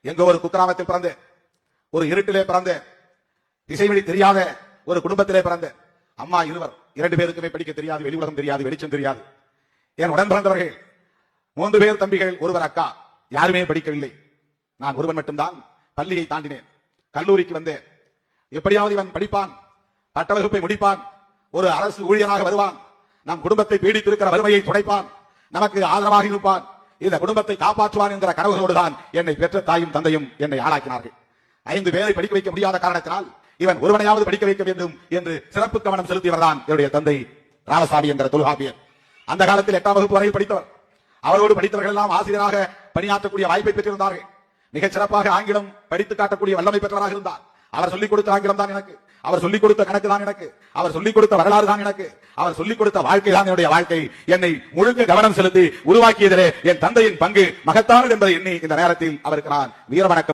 எங்க ஒரு குக்கிராமத்தில் பிறந்தேன். ஒரு இருட்டிலே பிறந்தேன். திசைவழி தெரியாத ஒரு குடும்பத்திலே பிறந்தேன். அம்மா இருவர் இரண்டு பேருக்குமே படிக்க தெரியாது வெளி உலகம் தெரியாது வெளிச்சம் தெரியாது. என் உடன் பிறந்தவர்கள் மூன்று பேர் தம்பிகள் ஒருவர் அக்கா. யாருமே படிக்கவில்லை. நான் ஒருவன் மட்டும்தான் பள்ளியை தாண்டினேன். கல்லூரிக்கு வந்தேன். எப்படியாவது இவன் படிப்பான் பட்டவகுப்பை முடிப்பான் ஒரு அரசு ஊழியராக வருவான். நம் குடும்பத்தை பீடித்திருக்கிற வறுமையை துடைப்பான். நமக்கு ஆதரவாக இருப்பான். இந்த குடும்பத்தை காப்பாற்றுவான் என்கிற கனவுகளோடுதான் என்னை பெற்ற தாயும் தந்தையும் என்னை ஆளாக்கினார்கள். ஐந்து பேரை படிக்க வைக்க முடியாத காரணத்தினால் இவன் ஒருவனையாவது படிக்க வைக்க வேண்டும் என்று சிறப்பு கவனம் செலுத்தியவர்தான் என்னுடைய தந்தை ராமசாமி என்கிற தொல்காப்பியர். அந்த காலத்தில் எட்டாம் வகுப்பு வரையில் படித்தவர். அவரோடு படித்தவர்கள் எல்லாம் ஆசிரியராக பணியாற்றக்கூடிய வாய்ப்பை பெற்றிருந்தார்கள். மிகச் சிறப்பாக ஆங்கிலம் படித்து காட்டக்கூடிய வல்லமை பெற்றவராக இருந்தார். அவர் சொல்லிக் கொடுத்த ஆங்கிலம் தான் எனக்கு. அவர் சொல்லிக் கொடுத்த கணக்கு தான் எனக்கு. அவர் சொல்லிக் கொடுத்த வரலாறு தான் எனக்கு. அவர் சொல்லிக் கொடுத்த வாழ்க்கை தான் என்னுடைய வாழ்க்கை. என்னை முழுக்க கவனம் செலுத்தி உருவாக்கியதிலே என் தந்தையின் பங்கு மகத்தானது என்பதை எண்ணி இந்த நேரத்தில் அவருக்கு நான் வீரவணக்கம்